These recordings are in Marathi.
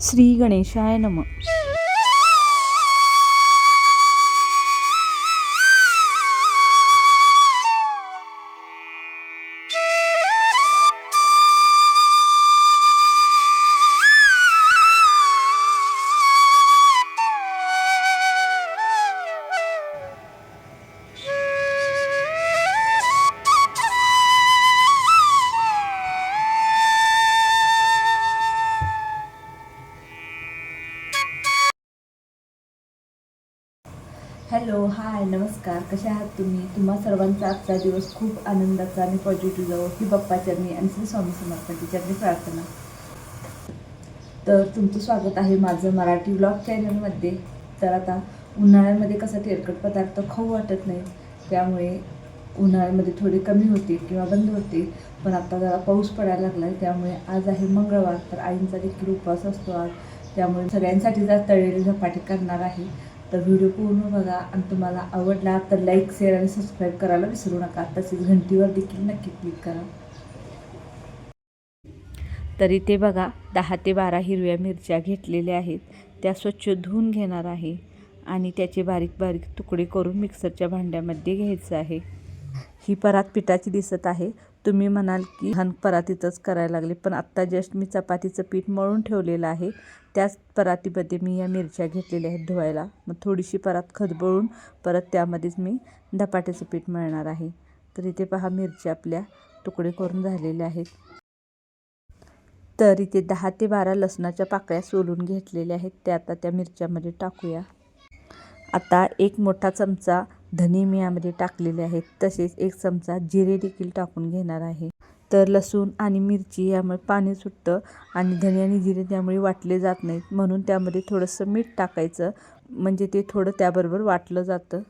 श्री गणेशाय नम. हॅलो हाय नमस्कार. कसे आहात तुम्ही? तुम्हा सर्वांचा आजचा दिवस खूप आनंदाचा आणि पॉझिटिव्ह जावो. ही बाप्पाचरणी आणि श्री स्वामी समर्थांची चरणी प्रार्थना. तर तुमचं स्वागत आहे माझं मराठी ब्लॉग चॅनलमध्ये तर आता उन्हाळ्यामध्ये कसं तेलकट पदार्थ खाऊ वाटत नाही त्यामुळे उन्हाळ्यामध्ये थोडे कमी होते किंवा बंद होते पण आता जरा पाऊस पडायला लागला आहे त्यामुळे आज आहे मंगळवार तर आईंचा देखील उपवास असतो आज. त्यामुळे सगळ्यांसाठी जर तळलेली झपाटी करणार आहे. तर व्हिडिओ पूर्ण बघा आणि तुम्हाला आवडला तर लाईक शेअर आणि सबस्क्राईब करायला विसरू नका. तसेच घंटीवर देखील नक्की क्लिक करा. तर इथे बघा दहा ते बारा हिरव्या मिरच्या घेतलेल्या आहेत. त्या स्वच्छ धुवून घेणार आहे आणि त्याचे बारीक बारीक तुकडे करून मिक्सरच्या भांड्यामध्ये घ्यायचं आहे. ही परात पिठाची दिसत आहे. तुम्ही म्हणाल की हन परातीतच करायला लागले. पण आत्ता जस्ट मी चपातीचं पीठ मळून ठेवलेलं आहे. त्याच परातीमध्ये मी या मिरच्या घेतलेल्या आहेत धुवायला. मग थोडीशी परात खदबळून परत त्यामध्येच मी धपाट्याचं पीठ मळणार आहे. तर इथे पहा मिरच्या आपल्या तुकडे करून झालेल्या आहेत. तर इथे दहा ते बारा लसणाच्या पाकळ्या सोलून घेतलेल्या आहेत. त्या आता त्या मिरच्यामध्ये टाकूया. आता एक मोठा चमचा धने मी यामध्ये टाकलेले आहेत. तसेच एक चमचा जिरे देखील टाकून घेणार आहे. तर लसूण आणि मिरची यामुळे पाणी सुटतं आणि धने आणि जिरे त्यामुळे वाटले जात नाहीत. म्हणून त्यामध्ये थोडंसं मीठ टाकायचं. म्हणजे ते थोडं त्याबरोबर वाटलं जातं.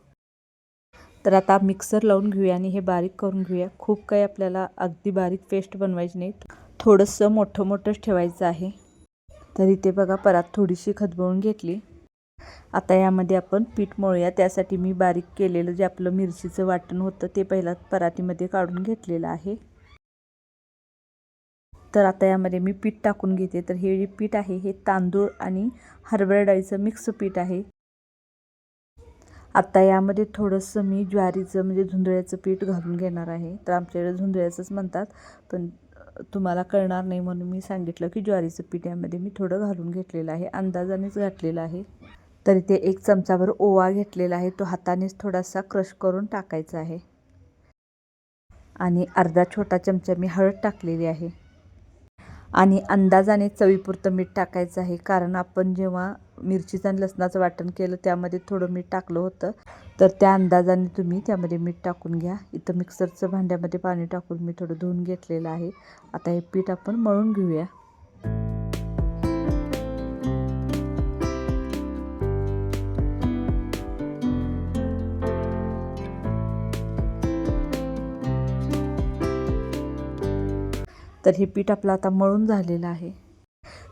तर आता मिक्सर लावून घेऊया आणि हे बारीक करून घेऊया. खूप काही आपल्याला अगदी बारीक पेस्ट बनवायची नाही थोडंसं मोठं मोठंच ठेवायचं आहे. तर इथे बघा परात थोडीशी खतबळून घेतली. आता यामध्ये आपण पीठ मळूया. त्यासाठी मी बारीक केलेलं जे आपलं मिरचीचं वाटण होतं ते पहिला परातीमध्ये काढून घेतलेलं आहे. तर आता यामध्ये मी पीठ टाकून घेते. तर हे जे पीठ आहे हे तांदूळ आणि हरभरा डाळीचं मिक्स पीठ आहे. आता यामध्ये थोडंसं मी ज्वारीचं म्हणजे झुंधळ्याचं पीठ घालून घेणार आहे. तर आमच्याकडे झुंधळ्याचंच म्हणतात पण तुम्हाला कळणार नाही म्हणून मी सांगितलं की ज्वारीचं पीठ यामध्ये मी थोडं घालून घेतलेलं आहे. अंदाजानेच घातलेलं आहे. तर इथे एक चमचाभर ओवा घेतलेला आहे. तो हातानेच थोडासा क्रश करून टाकायचा आहे. आणि अर्धा छोटा चमचा मी हळद टाकलेली आहे. आणि अंदाजाने चवीपुरतं मीठ टाकायचं आहे. कारण आपण जेव्हा मिरचीचं आणि लसणाचं वाटण केलं त्यामध्ये थोडं मीठ टाकलं होतं. तर त्या अंदाजाने तुम्ही त्यामध्ये मीठ टाकून घ्या. इथं मिक्सरचं भांड्यामध्ये पाणी टाकून मी थोडं धुवून घेतलेलं आहे. आता हे पीठ आपण मळून घेऊया. तर हे पीठ आपलं आता मळून झालेलं आहे.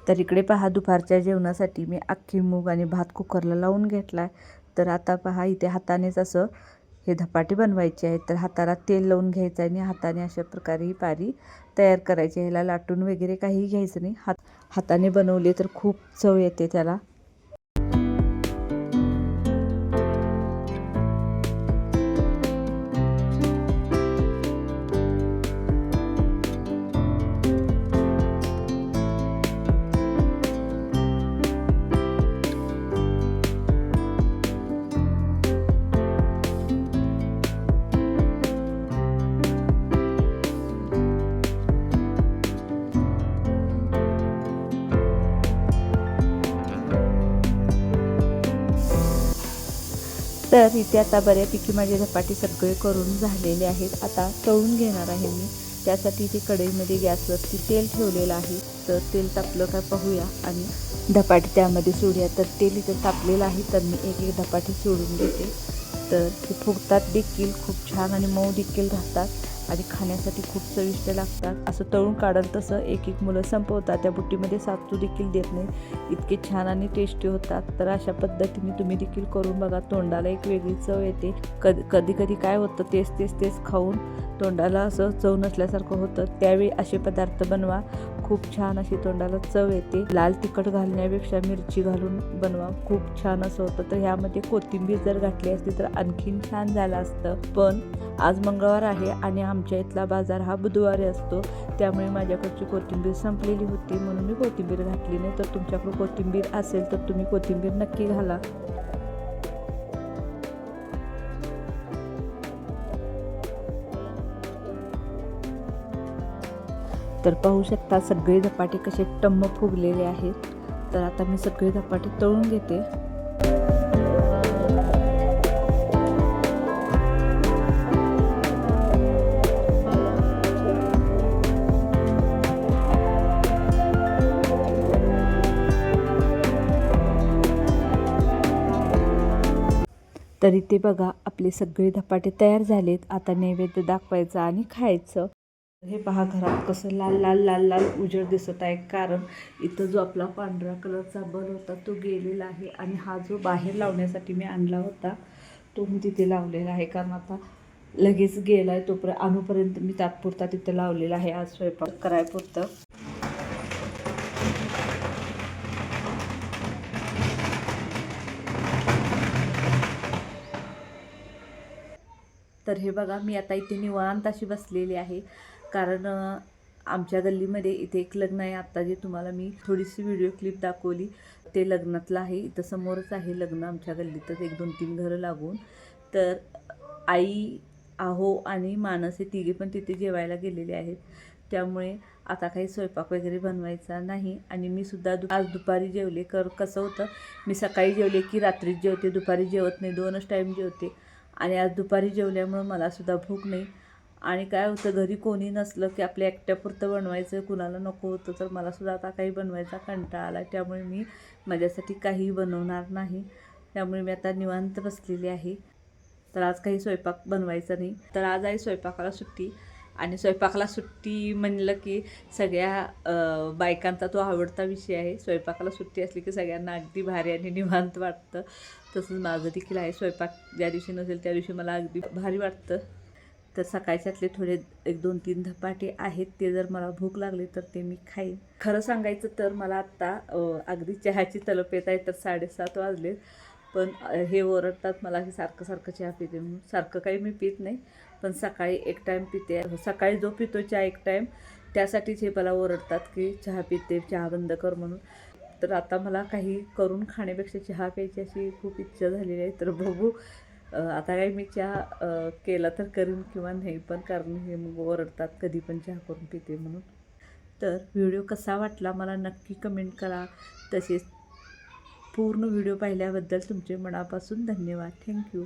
तर इकडे पहा दुपारच्या जेवणासाठी मी अख्खी मूग आणि भात कुकरला लावून घेतला आहे तर आता पहा इथे हातानेच असं हे धपाटे बनवायचे आहेत. तर हाताला तेल लावून घ्यायचं आहे आणि हाताने अशा प्रकारे ही पारी तयार करायची ह्याला लाटून वगैरे काही घ्यायचं नाही. हात हाताने बनवले तर खूप चव येते त्याला. तर इथे आता बऱ्यापैकी माझे धपाटे सगळे करून झालेले आहेत. आता तळून घेणार आहे मी. त्यासाठी इथे कढईमध्ये गॅसवरती तेल ठेवलेलं आहे. तर तेल तापलं का पाहूया. आणि धपाटे त्यामध्ये सोडूया. तर तेल इथं तापलेलं आहे. तर मी एक एक धपाटे सोडून घेते तर ते फुगतात देखील खूप छान आणि मऊ देखील राहतात आणि खाण्यासाठी खूप चविष्ट लागतात. असं तळून काढाल तसं एक एक मुलं संपवतात. त्या बुट्टीमध्ये सातू देखील देत नाही इतके छान आणि टेस्टी होतात. तर अशा पद्धतीने तुम्ही देखील करून बघा. तोंडाला एक वेगळी चव येते. कधी कधी कधी काय होतं तेच तेच तेच खाऊन तोंडाला असं चव नसल्यासारखं होतं. त्यावेळी असे पदार्थ बनवा. खूप छान अशी तोंडाला चव येते. लाल तिखट घालण्यापेक्षा मिरची घालून बनवा. खूप छान असं होतं. तर ह्यामध्ये कोथिंबीर जर घातली असती तर आणखीन छान झालं असतं. पण आज मंगळवार आहे आणि आमच्या इथला बाजार हा बुधवारी असतो. त्यामुळे माझ्याकडची कोथिंबीर संपलेली होती. म्हणून मी कोथिंबीर घातली नाही. तर तुमच्याकडे कोथिंबीर असेल तर तुम्ही कोथिंबीर नक्की घाला. तर पाहू शकता सगळे धपाटे कसे टम्म फुगलेले आहेत. तर आता मी सगळे धपाटे तळून घेते. तरी ते बघा आपले सगळे धपाटे तयार झालेत. आता नैवेद्य दाखवायचं आणि खायचं. हे पहा घरात कसं लाल लाल लाल लाल उजेड दिसत आहे. कारण इथं जो आपला पांढरा कलरचा बल होता तो गेलेला आहे. आणि हा जो बाहेर लावण्यासाठी मी आणला होता तो मी तिथे लावलेला आहे. कारण आता लगेच गेला आहे तोपर्यंत आणूपर्यंत मी तात्पुरता तिथे लावलेला आहे. आज स्वयंपाक करायपुरतं तर हे बघा मी आता इथे निवांत अशी बसलेली आहे. कारण आमच्या गल्लीमध्ये इथे एक लग्न आहे. आत्ता जे तुम्हाला मी थोडीशी व्हिडिओ क्लिप दाखवली ते लग्नातलं आहे. इथं समोरच आहे लग्न आमच्या गल्लीतच. एक दोन तीन घरं लागून. तर आई आहो आणि मानस हे तिघे पण तिथे जेवायला गेलेले आहेत. त्यामुळे आता काही स्वयंपाक वगैरे बनवायचा नाही आणि मी सुद्धा दु आज दुपारी जेवले. कर कसं होतं मी सकाळी जेवले की रात्रीच जेवते. दुपारी जेवत नाही दोनच टाईम जेवते. आणि आज दुपारी जेवल्यामुळं मलासुद्धा भूक नाही. आणि काय होतं घरी कोणी नसलं की आपल्या एकट्यापुरतं बनवायचं कुणाला नको होतं तर मलासुद्धा आता काही बनवायचा कंटाळा आला. त्यामुळे मी माझ्यासाठी काहीही बनवणार नाही. त्यामुळे मी आता निवांत बसलेली आहे. तर आज काही स्वयंपाक बनवायचा नाही. तर आज आहे स्वयंपाकाला सुट्टी. आणि स्वयंपाकाला सुट्टी म्हणलं की सगळ्या बायकांचा तो आवडता विषय आहे. स्वयंपाकाला सुट्टी असली की सगळ्यांना अगदी भारी आणि निवांत वाटतं. तसंच माझं देखील आहे. स्वयंपाक ज्या दिवशी नसेल त्या दिवशी मला अगदी भारी वाटतं. तर सकाळच्यातले थोडे एक दोन तीन धपाटे आहेत ते जर मला भूक लागली तर ते मी खाईन. खरं सांगायचं तर मला आत्ता अगदी चहाची तलप येत आहे तर साडेसात वाजले पण हे ओरडतात मला की सारखं सारखं चहा पिते म्हणून. सारखं काही मी पित नाही पण सकाळी एक टाईम पिते. सकाळी जो पितो चहा एक टाईम त्यासाठीच हे मला ओरडतात की चहा पिते चहा बंद कर म्हणून. तर आता मला काही करून खाण्यापेक्षा चहा प्यायची अशी खूप इच्छा झालेली आहे. तर बघू आता काही मी चहा केला तर करीन किंवा नाही पण कारण हे मग ओरडतात कधी पण चहा करून पिते म्हणून. तर व्हिडिओ कसा वाटला मला नक्की कमेंट करा. तसेच पूर्ण व्हिडिओ पाहिल्याबद्दल तुमचे मनापासून धन्यवाद. थँक्यू.